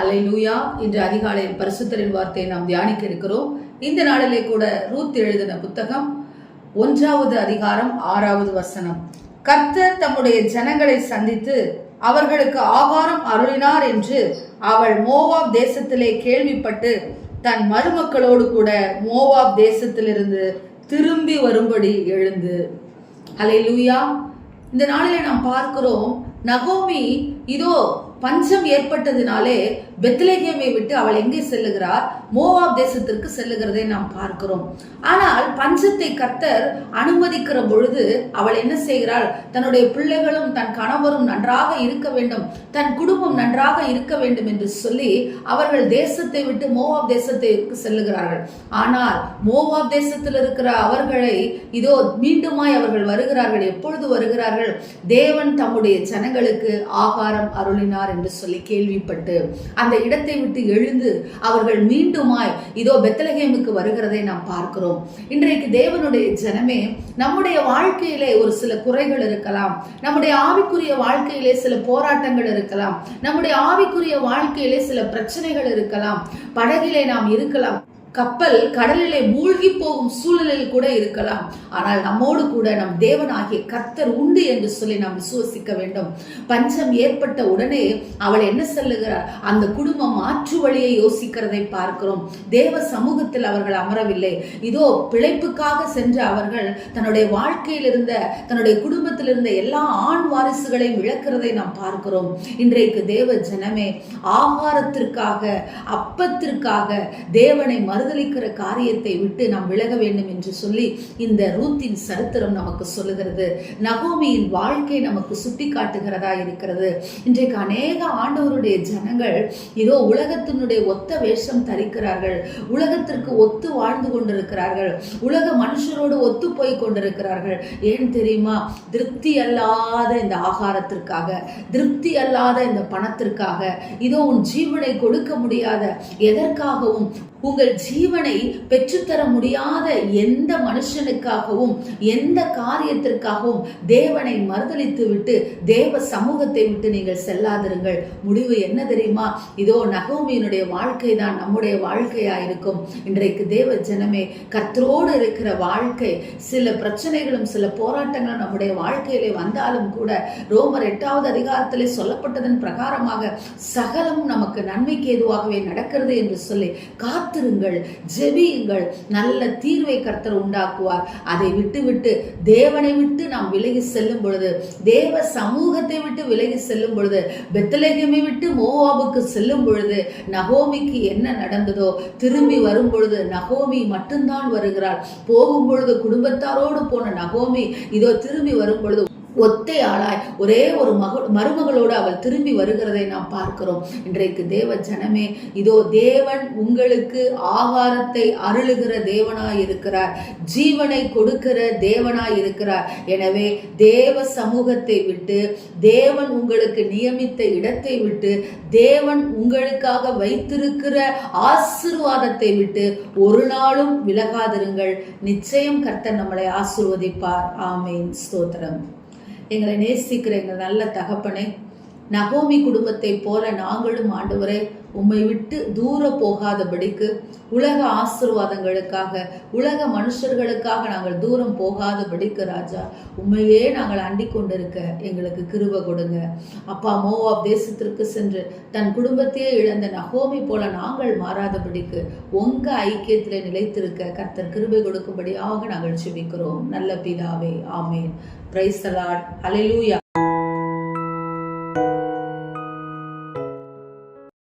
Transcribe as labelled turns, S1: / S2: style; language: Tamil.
S1: அலைலூயா இன்று அதிகாலையில் பரிசுத்தரின் வார்த்தையை நாம் தியானிக்க இருக்கிறோம். இந்த நாளிலே கூட ரூத் எழுதின புத்தகம் ஒன்றாவது அதிகாரம் ஆறாவது வசனம். கர்த்தர் தம்முடைய ஜனங்களை சந்தித்து அவர்களுக்கு ஆகாரம் அருளினார் என்று அவள் மோவாப் தேசத்திலே கேள்விப்பட்டு தன் மருமக்களோடு கூட மோவாப் தேசத்திலிருந்து திரும்பி வரும்படி எழுந்து. ஹalleluya. இந்த நாளிலே நாம் பார்க்கிறோம் நகோமி இதோ பஞ்சம் ஏற்பட்டதினாலே பெத்லேகேமை விட்டு அவள் எங்கே செல்லுகிறார்? மோவாப் தேசத்திற்கு செல்லுகிறதை நாம் பார்க்கிறோம். ஆனால் பஞ்சத்தை கர்த்தர் அனுமதிக்கிற பொழுது அவள் என்ன செய்கிறாள்? தன்னுடைய பிள்ளைகளும் தன் கணவரும் நன்றாக இருக்க வேண்டும். தன் குடும்பம் நன்றாக இருக்க வேண்டும் என்று சொல்லி அவர்கள் தேசத்தை விட்டு மோவாப் தேசத்திற்கு செல்லுகிறார்கள். ஆனால் மோவாப் தேசத்தில் இருக்கிற அவர்களை இதோ மீண்டுமாய் அவர்கள் வருகிறார்கள். எப்பொழுது வருகிறார்கள்? தேவன் தம்முடைய ஜனங்களுக்கு ஆகாரம் அருளினார் என்று சொல்லி கேள்விப்பட்டு அந்த இடத்தை விட்டு எழுந்து அவர்கள் மீண்டுமாய் இதோ பெத்தலகேமுக்கு வருகிறதை நாம் பார்க்கிறோம். இன்றைக்கு தேவனுடைய ஜனமே நம்முடைய வாழ்க்கையிலே ஒரு சில குறைகள் இருக்கலாம். நம்முடைய ஆவிக்குரிய வாழ்க்கையிலே சில போராட்டங்கள் இருக்கலாம். நம்முடைய ஆவிக்குரிய வாழ்க்கையிலே சில பிரச்சனைகள் இருக்கலாம். படகிலே நாம் இருக்கலாம். கப்பல் கடலிலே மூழ்கி போகும் சூழலில் கூட இருக்கலாம். ஆனால் நம்மோடு கூட நம் தேவனாகிய கர்த்தர் உண்டு என்று சொல்லி நாம் விசுவசிக்க வேண்டும். பஞ்சம் ஏற்பட்ட உடனே அவள் என்ன சொல்லுகிறார் அந்த குடும்பம் மாற்று வழியை யோசிக்கிறதை பார்க்கிறோம். தேவ சமூகத்தில் அவர்கள் அமரவில்லை. இதோ பிழைப்புக்காக சென்ற அவர்கள் தன்னுடைய வாழ்க்கையில் இருந்த தன்னுடைய குடும்பத்தில் இருந்த எல்லா ஆண் வாரிசுகளையும் இழக்கிறதை நாம் பார்க்கிறோம். இன்றைக்கு தேவ ஜனமே ஆகாரத்திற்காக அப்பத்திற்காக தேவனை மறுதளிக்கிற காரியத்தை விட்டு நாம் விலக வேண்டும் என்று சொல்லி இந்த ரூத்தின் சரித்திரம் நமக்கு சொல்லுகிறது. நகோமியின் வாழ்க்கை நமக்கு சுட்டி காட்டுகிறதா இருக்கிறது. இன்றைக்கு அநேக ஆண்டவருடைய ஜனங்கள் இதோ உலகத்தினுடைய ஒத்த வேஷம் தரிக்கிறார்கள். உலகத்திற்கு ஒத்து வாழ்ந்து கொண்டிருக்கிறார்கள். உலக மனுஷரோடு ஒத்து போய் கொண்டிருக்கிறார்கள். ஏன் தெரியுமா? திருப்தி அல்லாத இந்த ஆகாரத்திற்காக திருப்தி அல்லாத இந்த பணத்திற்காக இதோ உன் ஜீவனை கொடுக்க முடியாத எதற்காகவும் உங்கள் ஜீவனை பெற்றுத்தர முடியாத எந்த மனுஷனுக்காகவும் எந்த காரியத்திற்காகவும் தேவனை மறுதளித்து விட்டு தேவ சமூகத்தை விட்டு நீங்கள் செல்லாதிருங்கள். முடிவு என்ன தெரியுமா? இதோ நகோமியினுடைய வாழ்க்கை தான் நம்முடைய வாழ்க்கையா இருக்கும் இன்றைக்கு தேவ ஜனமே கத்தரோடு இருக்கிற வாழ்க்கை சில பிரச்சனைகளும் சில போராட்டங்களும் நம்முடைய வாழ்க்கையிலே வந்தாலும் கூட ரோமர் எட்டாவது அதிகாரத்திலே சொல்லப்பட்டதன் பிரகாரமாக சகலமும் நமக்கு நன்மைக்கு ஏதுவாகவே நடக்கிறது என்று சொல்லி காத்திருங்கள். ஜெபியுங்கள். நல்ல தீர்வை கர்த்தர் உண்டாக்குவார். அதை விட்டு விட்டு தேவனை விட்டு நாம் விலகி செல்லும் பொழுது தேவ சமூகத்தை விட்டு விலகி செல்லும் பொழுது பெத்தலேகமை விட்டு மோவாபுக்கு செல்லும் பொழுது நகோமிக்கு என்ன நடந்ததோ திரும்பி வரும் பொழுது நகோமி மட்டும்தான் வருகிறாள். போகும் பொழுது குடும்பத்தாரோடு போன நகோமி இதோ திரும்பி வரும் பொழுது ஒத்தை ஆளாய் ஒரே ஒரு மக மருமகளோடு அவள் திரும்பி வருகிறதை நாம் பார்க்கிறோம். இன்றைக்கு தேவ ஜனமே இதோ தேவன் உங்களுக்கு ஆகாரத்தை அருளுகிற தேவனாய் இருக்கிறார் ஜீவனை கொடுக்கிற தேவனாய் இருக்கிறார் எனவே தேவ சமூகத்தை விட்டு தேவன் உங்களுக்கு நியமித்த இடத்தை விட்டு தேவன் உங்களுக்காக வைத்திருக்கிற ஆசிர்வாதத்தை விட்டு ஒரு நாளும் விலகாதிருங்கள். நிச்சயம் கர்த்தர் நம்மளை ஆசிர்வதிப்பார். ஆமேன். ஸ்தோத்திரம். எங்களை நேசிக்கிற எங்கள் நல்ல தகப்பனை நகோமி குடும்பத்தை போல நாங்களும் ஆண்டவரே உம்மை விட்டு தூர போகாதபடிக்கு உலக ஆசிர்வாதங்களுக்காக உலக மனுஷர்களுக்காக நாங்கள் தூரம் போகாதபடிக்கு ராஜா உண்மையே நாங்கள் அண்டி கொண்டிருக்க எங்களுக்கு கிருப கொடுங்க. அப்பா மோவாப் தேசத்திற்கு சென்று தன் குடும்பத்தையே இழந்த நகோமி போல நாங்கள் மாறாதபடிக்கு உங்க ஐக்கியத்தில் நிலைத்திருக்க கர்த்தர் கிருபை கொடுக்கும்படியாக நாங்கள் செபிக்கிறோம். நல்ல பிதாவே ஆமேன். Price allot அலையூயா